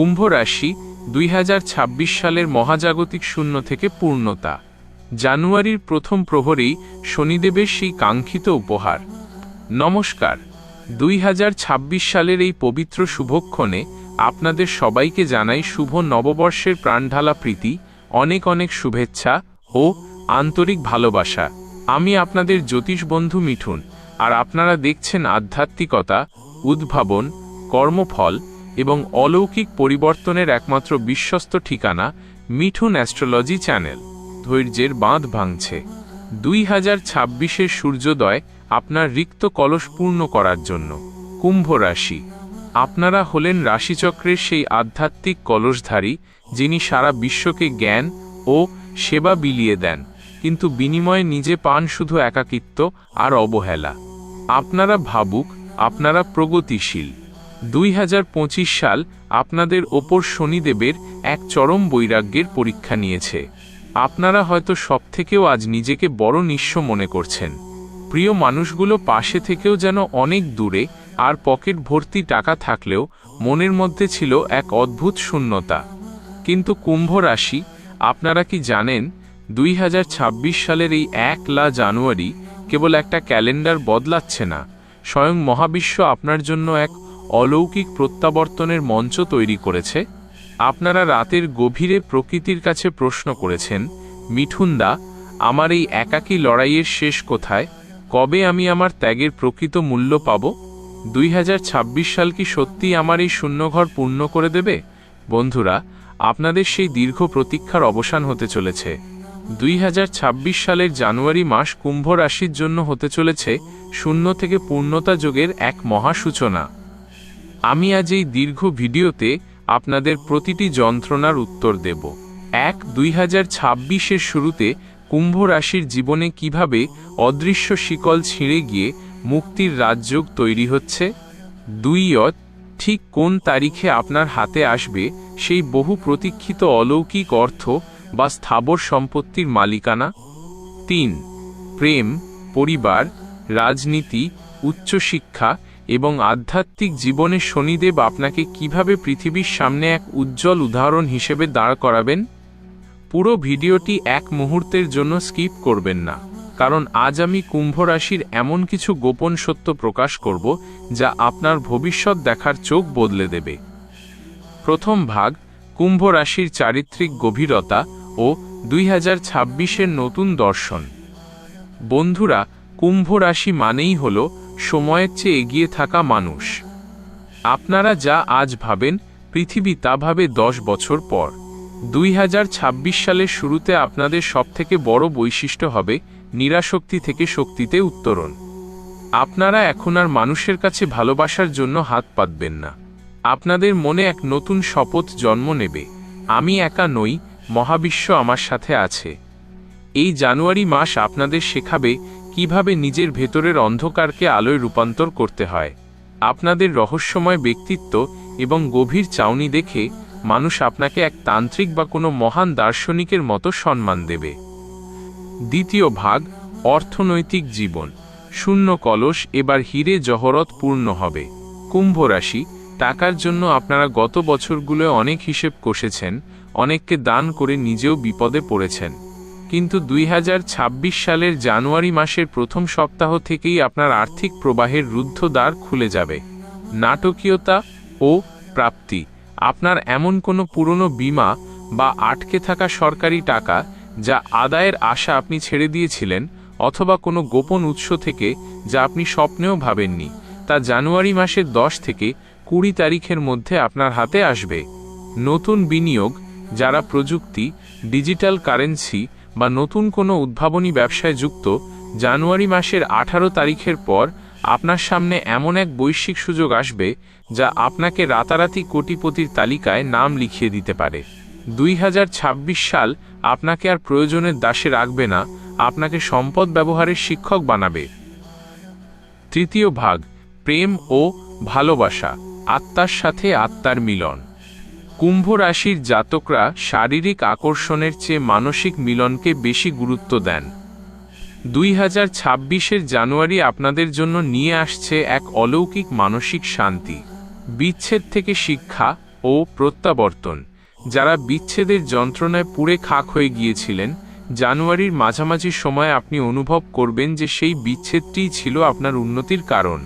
কুম্ভ রাশি দুই হাজার ছাব্বিশ সালের মহাজাগতিক শূন্য থেকে পূর্ণতা। জানুয়ারির প্রথম প্রহরেই শনিদেবের সেই কাঙ্ক্ষিত উপহার। নমস্কার, দুই হাজার ছাব্বিশ সালের এই পবিত্র শুভক্ষণে আপনাদের সবাইকে জানাই শুভ নববর্ষের প্রাণঢালা প্রীতি, অনেক অনেক শুভেচ্ছা ও আন্তরিক ভালোবাসা। আমি আপনাদের জ্যোতিষ বন্ধু মিঠুন, আর আপনারা দেখছেন আধ্যাত্মিকতা, উদ্ভাবন, কর্মফল এবং অলৌকিক পরিবর্তনের একমাত্র বিশ্বস্ত ঠিকানা মিঠুন অ্যাস্ট্রোলজি চ্যানেল। ধৈর্যের বাঁধ ভাঙছে। দুই হাজার ছাব্বিশের সূর্যোদয় আপনার রিক্ত কলস পূর্ণ করার জন্য। কুম্ভ রাশি। আপনারা হলেন রাশিচক্রের সেই আধ্যাত্মিক কলসধারী যিনি সারা বিশ্বকে জ্ঞান ও সেবা বিলিয়ে দেন, কিন্তু বিনিময়ে নিজে পান শুধু একাকিত্ব আর অবহেলা। আপনারা ভাবুক, আপনারা প্রগতিশীল। দুই হাজার পঁচিশ সাল আপনাদের ওপর শনিদেবের এক চরম বৈরাগ্যের পরীক্ষা নিয়েছে। আপনারা হয়তো সবথেকেও আজ নিজেকে বড় নিঃস্ব মনে করছেন। প্রিয় মানুষগুলো পাশে থেকেও যেন অনেক দূরে আর পকেট ভর্তি টাকা থাকলেও মনের মধ্যে ছিল এক অদ্ভুত শূন্যতা। কিন্তু কুম্ভ রাশি, আপনারা কি জানেন, দুই হাজার ছাব্বিশ সালের এই এক লা জানুয়ারি কেবল একটা ক্যালেন্ডার বদলাচ্ছে না, স্বয়ং মহাবিশ্ব আপনার জন্য এক অলৌকিক প্রত্যাবর্তনের মঞ্চ তৈরি করেছে। আপনারা রাতের গভীরে প্রকৃতির কাছে প্রশ্ন করেছেন, মিঠুনদা, আমার এই একাকী লড়াইয়ের শেষ কোথায়? কবে আমি আমার ত্যাগের প্রকৃত মূল্য পাব? দুই হাজার ছাব্বিশ সাল কি সত্যি আমার এই শূন্যঘর পূর্ণ করে দেবে? বন্ধুরা, আপনাদের সেই দীর্ঘ প্রতীক্ষার অবসান হতে চলেছে। দুই হাজার ছাব্বিশ সালের জানুয়ারি মাস কুম্ভ রাশির জন্য হতে চলেছে শূন্য থেকে পূর্ণতা যোগের এক মহাসূচনা। আমি আজ এই দীর্ঘ ভিডিওতে আপনাদের প্রতিটি যন্ত্রণার উত্তর দেব। এক, দুই হাজার ছাব্বিশের শুরুতে কুম্ভ রাশির জীবনে কীভাবে অদৃশ্য শিকল ছিঁড়ে গিয়ে মুক্তির রাজযোগ তৈরি হচ্ছে? দুই, অত ঠিক কোন তারিখে আপনার হাতে আসবে সেই বহু প্রতীক্ষিত অলৌকিক অর্থ বা স্থাবর সম্পত্তির মালিকানা? তিন, প্রেম, পরিবার, রাজনীতি, উচ্চশিক্ষা এবং আধ্যাত্মিক জীবনে শনিদেব আপনাকে কীভাবে পৃথিবীর সামনে এক উজ্জ্বল উদাহরণ হিসেবে দাঁড় করাবেন? পুরো ভিডিওটি এক মুহূর্তের জন্য স্কিপ করবেন না, কারণ আজ আমি কুম্ভ রাশির এমন কিছু গোপন সত্য প্রকাশ করব যা আপনার ভবিষ্যৎ দেখার চোখ বদলে দেবে। প্রথম ভাগ কুম্ভ রাশির চারিত্রিক গভীরতা ও দুই হাজার ছাব্বিশের নতুন দর্শন। বন্ধুরা কুম্ভ রাশি মানেই হল সময়ের চেয়ে এগিয়ে থাকা মানুষ। আপনারা যা আজ ভাবেন, পৃথিবী তা ভাবে দশ বছর পর। দুই হাজার ছাব্বিশ সালের শুরুতে আপনাদের সবথেকে বড় বৈশিষ্ট্য হবে নিরাশক্তি থেকে শক্তিতে উত্তরণ। আপনারা এখন আর মানুষের কাছে ভালোবাসার জন্য হাত পাতবেন না। আপনাদের মনে এক নতুন শপথ জন্ম নেবে। আমি একা নই, মহাবিশ্ব আমার সাথে আছে। এই জানুয়ারি মাস আপনাদের শেখাবে কীভাবে নিজের ভেতরের অন্ধকারকে আলোয় রূপান্তর করতে হয়। আপনাদের রহস্যময় ব্যক্তিত্ব এবং গভীর চাউনি দেখে মানুষ আপনাকে এক তান্ত্রিক বা কোনো মহান দার্শনিকের মতো সম্মান দেবে। দ্বিতীয় ভাগ, অর্থনৈতিক জীবন। শূন্য কলস, এবার হিরে জহরত পূর্ণ হবে। কুম্ভ রাশি, টাকার জন্য আপনারা গত বছরগুলোয় অনেক হিসেব কষেছেন, অনেককে দান করে নিজেও বিপদে পড়েছেন। কিন্তু দুই হাজার ছাব্বিশ সালের জানুয়ারি মাসের প্রথম সপ্তাহ থেকেই আপনার আর্থিক প্রবাহের রুদ্ধ দ্বার খুলে যাবে। নাটকীয়তা ও প্রাপ্তি। আপনার এমন কোনো পুরনো বিমা বা আটকে থাকা সরকারি টাকা যা আদায়ের আশা আপনি ছেড়ে দিয়েছিলেন অথবা কোনো গোপন উৎস থেকে যা আপনি স্বপ্নেও ভাবেননি, তা জানুয়ারি মাসের দশ থেকে কুড়ি তারিখের মধ্যে আপনার হাতে আসবে। নতুন বিনিয়োগ, যারা প্রযুক্তি, ডিজিটাল কারেন্সি বা নতুন কোনো উদ্ভাবনী ব্যবসায় যুক্ত, জানুয়ারি মাসের আঠারো তারিখের পর আপনার সামনে এমন এক বৈশ্বিক সুযোগ আসবে যা আপনাকে রাতারাতি কোটিপতির তালিকায় নাম লিখিয়ে দিতে পারে। দুই হাজার ছাব্বিশ সাল আপনাকে আর প্রয়োজনের দাসে রাখবে না, আপনাকে সম্পদ ব্যবহারের শিক্ষক বানাবে। তৃতীয় ভাগ, প্রেম ও ভালোবাসা, আত্মার সাথে আত্মার মিলন। কুম্ভ রাশির জাতকরা শারীরিক আকর্ষণের চেয়ে মানসিক মিলনকে বেশি গুরুত্ব দেন। দুই হাজার ছাব্বিশের জানুয়ারি আপনাদের জন্য নিয়ে আসছে এক অলৌকিক মানসিক শান্তি। বিচ্ছেদ থেকে শিক্ষা ও প্রত্যাবর্তন। যারা বিচ্ছেদের যন্ত্রণায় পুড়ে খাক হয়ে গিয়েছিলেন, জানুয়ারির মাঝামাঝি সময় আপনি অনুভব করবেন যে সেই বিচ্ছেদটিই ছিল আপনার উন্নতির কারণ।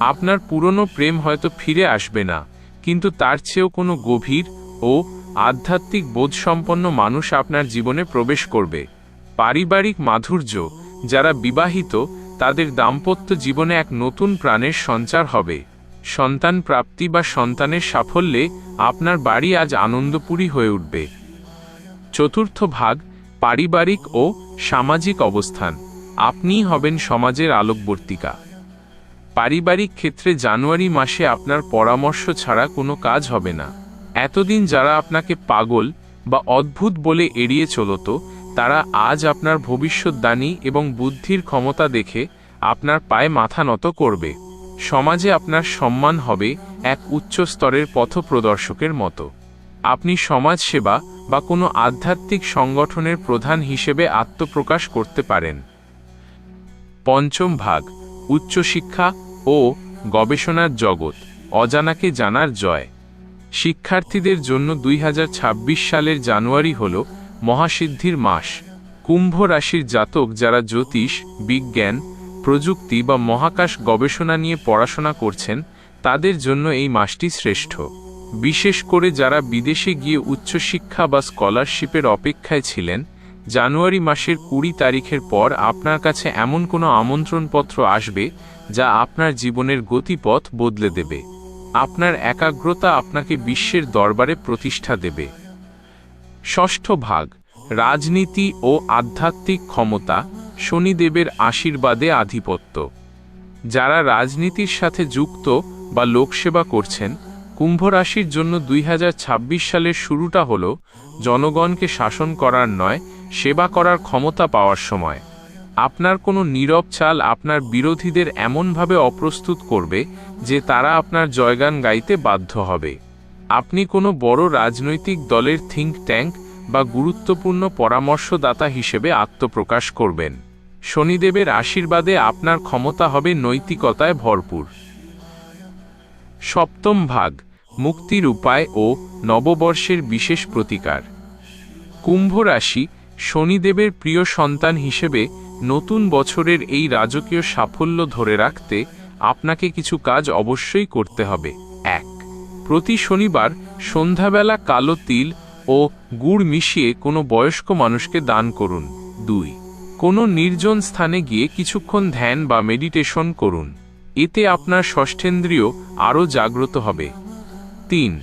আপনার পুরনো প্রেম হয়তো ফিরে আসবে না। কিন্তু তার চেয়েও কোনো গভীর ও আধ্যাত্মিক বোধসম্পন্ন মানুষ আপনার জীবনে প্রবেশ করবে। পারিবারিক মাধুর্য, যারা বিবাহিত, তাদের দাম্পত্য জীবনে এক নতুন প্রাণের সঞ্চার হবে। সন্তান প্রাপ্তি বা সন্তানের সাফল্যে আপনার বাড়ি আজ আনন্দপুরী হয়ে উঠবে। চতুর্থ ভাগ, পারিবারিক ও সামাজিক অবস্থান। আপনিই হবেন সমাজের আলোকবর্তিকা। পারিবারিক ক্ষেত্রে জানুয়ারি মাসে আপনার পরামর্শ ছাড়া কোনো কাজ হবে না। এতদিন যারা আপনাকে পাগল বা অদ্ভুত বলে এড়িয়ে চলত, তারা আজ আপনার ভবিষ্যৎদানী এবং বুদ্ধির ক্ষমতা দেখে আপনার পায়ে মাথা নত করবে। সমাজে আপনার সম্মান হবে এক উচ্চ স্তরের পথপ্রদর্শকের মতো। আপনি সমাজসেবা বা কোনো আধ্যাত্মিক সংগঠনের প্রধান হিসেবে আত্মপ্রকাশ করতে পারেন। পঞ্চম ভাগ, উচ্চশিক্ষা ও গবেষণার জগৎ, অজানাকে জানার জয়। শিক্ষার্থীদের জন্য দুই হাজার ছাব্বিশ সালের জানুয়ারি হল মহাসিদ্ধির মাস। কুম্ভ রাশির জাতক যারা জ্যোতিষ, বিজ্ঞান, প্রযুক্তি বা মহাকাশ গবেষণা নিয়ে পড়াশোনা করছেন, তাদের জন্য এই মাসটি শ্রেষ্ঠ। বিশেষ করে যারা বিদেশে গিয়ে উচ্চশিক্ষা বা স্কলারশিপের অপেক্ষায় ছিলেন, জানুয়ারি মাসের কুড়ি তারিখের পর আপনার কাছে এমন কোনো আমন্ত্রণপত্র আসবে যা আপনার জীবনের গতিপথ বদলে দেবে। আপনার একাগ্রতা আপনাকে বিশ্বের দরবারে প্রতিষ্ঠা দেবে। ষষ্ঠ ভাগ, রাজনীতি ও আধ্যাত্মিক ক্ষমতা শনিদেবের আশীর্বাদে আধিপত্য। যারা রাজনীতির সাথে যুক্ত বা লোকসেবা করছেন কুম্ভ রাশির জন্য দুই হাজার ছাব্বিশ সালের শুরুটা হল জনগণকে শাসন করার নয়, সেবা করার ক্ষমতা পাওয়ার সময়। আপনার কোনো নীরব চাল আপনার বিরোধীদের এমনভাবে অপ্রস্তুত করবে যে তারা আপনার জয়গান গাইতে বাধ্য হবে। আপনি কোনো বড় রাজনৈতিক দলের থিঙ্ক ট্যাঙ্ক বা গুরুত্বপূর্ণ পরামর্শদাতা হিসেবে আত্মপ্রকাশ করবেন। শনিদেবের আশীর্বাদে আপনার ক্ষমতা হবে নৈতিকতায় ভরপুর। সপ্তম ভাগ, মুক্তির উপায় ও নববর্ষের বিশেষ প্রতিকার। কুম্ভ রাশি শনিদেবের প্রিয় সন্তান হিসেবে নতুন বছরের এই রাজকীয় সাফল্য ধরে রাখতে আপনাকে কিছু কাজ অবশ্যই করতে হবে। এক, প্রতি শনিবার সন্ধ্যাবেলা কালো তিল ও গুড় মিশিয়ে কোনো বয়স্ক মানুষকে দান করুন। দুই, কোনো নির্জন স্থানে গিয়ে কিছুক্ষণ ধ্যান বা মেডিটেশন করুন। এতে আপনার ষষ্ঠেন্দ্রিয় আরও জাগ্রত হবে। তিন,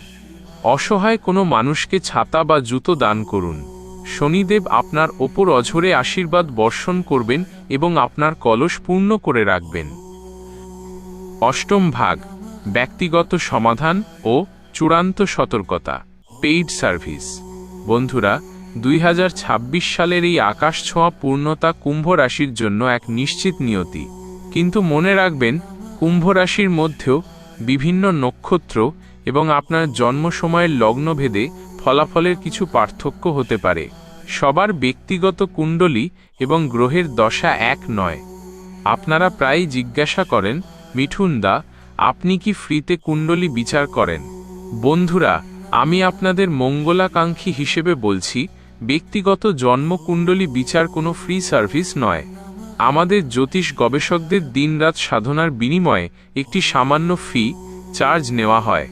অসহায় কোনো মানুষকে ছাতা বা জুতো দান করুন। শনিদেব আপনার ওপর অঝরে আশীর্বাদ বর্ষণ করবেন এবং আপনার কলস পূর্ণ করে রাখবেন। অষ্টম ভাগ, ব্যক্তিগত সমাধান ও চূড়ান্ত সতর্কতা পেইড সার্ভিস বন্ধুরা, দুই হাজার ছাব্বিশ সালের এই আকাশ ছোঁয়া পূর্ণতা কুম্ভ রাশির জন্য এক নিশ্চিত নিয়তি। কিন্তু মনে রাখবেন, কুম্ভ রাশির মধ্যেও বিভিন্ন নক্ষত্র এবং আপনার জন্ম সময়ের লগ্নভেদে ফলাফলের কিছু পার্থক্য হতে পারে। সবার ব্যক্তিগত কুণ্ডলী এবং গ্রহের দশা এক নয়। আপনারা প্রায়ই জিজ্ঞাসা করেন মিঠুন দা আপনি কি ফ্রিতে কুণ্ডলী বিচার করেন? বন্ধুরা, আমি আপনাদের মঙ্গলাকাঙ্ক্ষী হিসেবে বলছি, ব্যক্তিগত জন্মকুণ্ডলী বিচার কোনো ফ্রি সার্ভিস নয়। আমাদের জ্যোতিষ গবেষকদের দিনরাত সাধনার বিনিময়ে একটি সামান্য ফি, চার্জ নেওয়া হয়।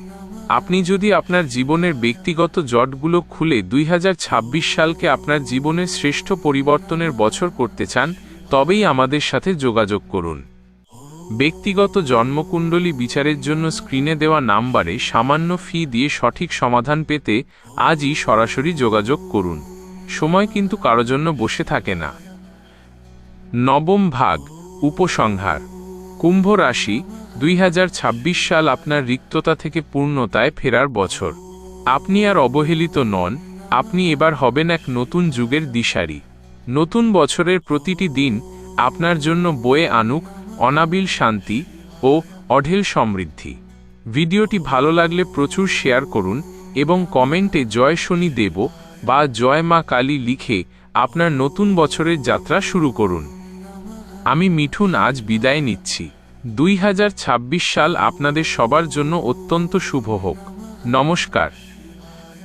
আপনি যদি আপনার জীবনের ব্যক্তিগত জটগুলো খুলে দুই হাজার ছাব্বিশ সালকে আপনার জীবনের শ্রেষ্ঠ পরিবর্তনের বছর করতে চান, তবেই আমাদের সাথে যোগাযোগ করুন। ব্যক্তিগত জন্মকুণ্ডলী বিচারের জন্য স্ক্রিনে দেওয়া নাম্বারে সামান্য ফি দিয়ে সঠিক সমাধান পেতে আজই সরাসরি যোগাযোগ করুন। সময় কিন্তু কারও জন্য বসে থাকে না। নবম ভাগ, উপসংহার। কুম্ভ রাশি দুই হাজার ছাব্বিশ সাল আপনার রিক্ততা থেকে পূর্ণতায় ফেরার বছর। আপনি আর অবহেলিত নন, আপনি এবার হবেন এক নতুন যুগের দিশারি। নতুন বছরের প্রতিটি দিন আপনার জন্য বয়ে আনুক অনাবিল শান্তি ও অঢেল সমৃদ্ধি। ভিডিওটি ভালো লাগলে প্রচুর শেয়ার করুন এবং কমেন্টে জয় শনি দেব বা জয় মা কালী লিখে আপনার নতুন বছরের যাত্রা শুরু করুন। আমি মিঠুন আজ বিদায় নিচ্ছি। দুই হাজার ছাব্বিশ সাল আপনাদের সবার জন্য অত্যন্ত শুভ হোক। নমস্কার।